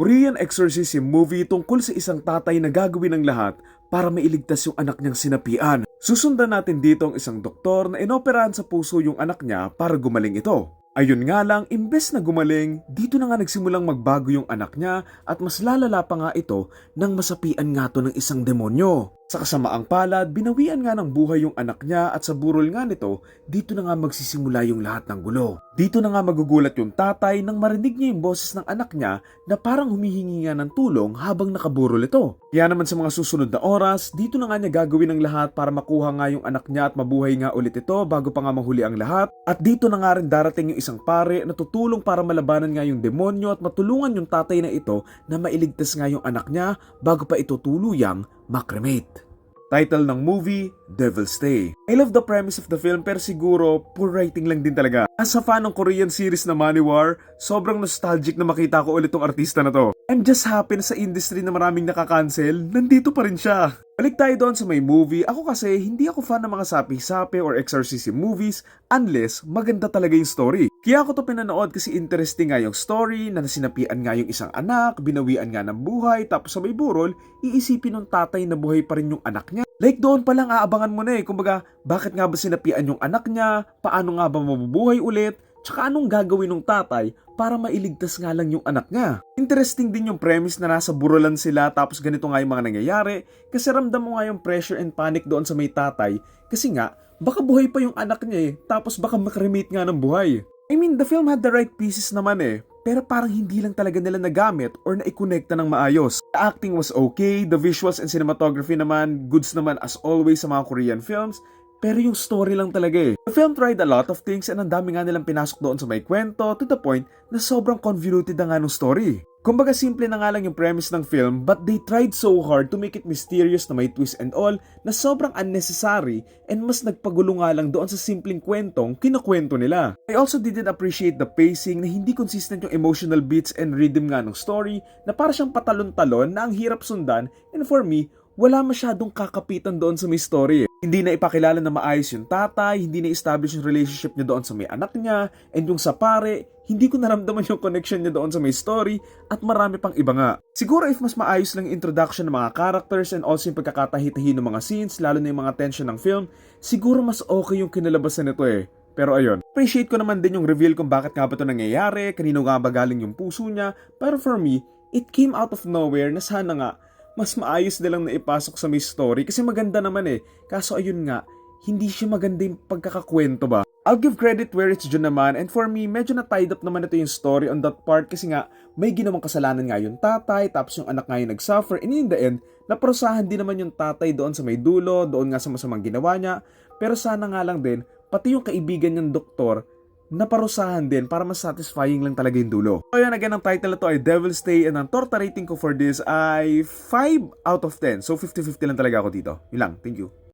Korean exorcism movie tungkol sa isang tatay na gagawin ng lahat para mailigtas yung anak niyang sinapian. Susundan natin dito ang isang doktor na inoperahan sa puso yung anak niya para gumaling ito. Ayun nga lang, imbes na gumaling, dito na nga nagsimulang magbago yung anak niya at mas lalala pa nga ito nang masapian nga to ng isang demonyo. Sa kasamaang palad, binawian nga ng buhay yung anak niya at sa burol nga nito, dito na nga magsisimula yung lahat ng gulo. Dito na nga magugulat yung tatay nang marinig niya yung boses ng anak niya na parang humihingi nga ng tulong habang nakaburol ito. Kaya naman sa mga susunod na oras, dito na nga niya gagawin ang lahat para makuha nga yung anak niya at mabuhay nga ulit ito bago pa nga mahuli ang lahat. At dito na nga rin darating yung isang pare na tutulong para malabanan nga yung demonyo at matulungan yung tatay na ito na mailigtas nga yung anak niya bago pa ito tuluyang makremate. Title ng movie, Devil's Day. I love the premise of the film pero siguro poor writing lang din talaga. As a fan ng Korean series na Manowar, sobrang nostalgic na makita ko ulit tong artista na to. I'm just happy sa industry na maraming nakakancel, nandito pa rin siya. Balik tayo doon sa may movie. Ako kasi, hindi ako fan ng mga sapi-sapi or exorcism movies unless maganda talaga yung story. Kaya ako to pinanood kasi interesting nga yung story na nasinapian nga yung isang anak, binawian nga ng buhay, tapos sa may burol, iisipin ng tatay na buhay pa rin yung anak niya. Like doon pa lang aabangan mo na eh. Kumbaga, bakit nga ba sinapian yung anak niya? Paano nga ba mabubuhay ulit? Tsaka anong gagawin ng tatay para mailigtas nga lang yung anak niya? Interesting din yung premise na nasa burolan sila tapos ganito nga yung mga nangyayari kasi ramdam mo nga yung pressure and panic doon sa may tatay kasi nga baka buhay pa yung anak niya eh tapos baka makremate nga ng buhay. I mean, the film had the right pieces naman eh pero parang hindi lang talaga nila nagamit or naikonekta ng maayos. The acting was okay, the visuals and cinematography naman, goods naman as always sa mga Korean films, pero yung story lang talaga eh. The film tried a lot of things and ang dami nga nilang pinasok doon sa may kwento to the point na sobrang convoluted na nga ng story. Kumbaga simple na nga lang yung premise ng film but they tried so hard to make it mysterious na may twist and all na sobrang unnecessary and mas nagpagulo nga lang doon sa simpleng kwentong kinukwento nila. I also didn't appreciate the pacing na hindi consistent yung emotional beats and rhythm nga ng story na para siyang patalon-talon na ang hirap sundan and for me, wala masyadong kakapitan doon sa may story. eh. Hindi na ipakilala na maayos yung tatay, hindi na establish yung relationship niya doon sa may anak niya, and yung sa pare, hindi ko naramdaman yung connection niya doon sa may story, at marami pang iba nga. Siguro if mas maayos lang introduction ng mga characters and also yung pagkakatahi-tahi ng mga scenes, lalo na yung mga tension ng film, siguro mas okay yung kinalabasan nito eh. Pero ayun, appreciate ko naman din yung reveal kung bakit nga ba ito nangyayari, kanino nga ba galing yung puso niya, pero for me, it came out of nowhere na sana nga mas maayos nilang na ipasok sa may story kasi maganda naman eh. Kaso ayun nga, hindi siya maganda yung pagkakakwento ba. I'll give credit where it's due naman and for me, medyo na tied up naman ito yung story on that part kasi nga may ginawang kasalanan nga yung tatay tapos yung anak nga yung nag-suffer and in the end, naprosahan din naman yung tatay doon sa may dulo, doon nga sa masamang ginawa niya. Pero sana nga lang din, pati yung kaibigan niyang doktor, naparusahan din para mas satisfying lang talaga yung dulo. So yan again, ang title na to ay Devil's Stay and ang torta rating ko for this ay 5 out of 10. So 50-50 lang talaga ako dito. Yun lang. Thank you.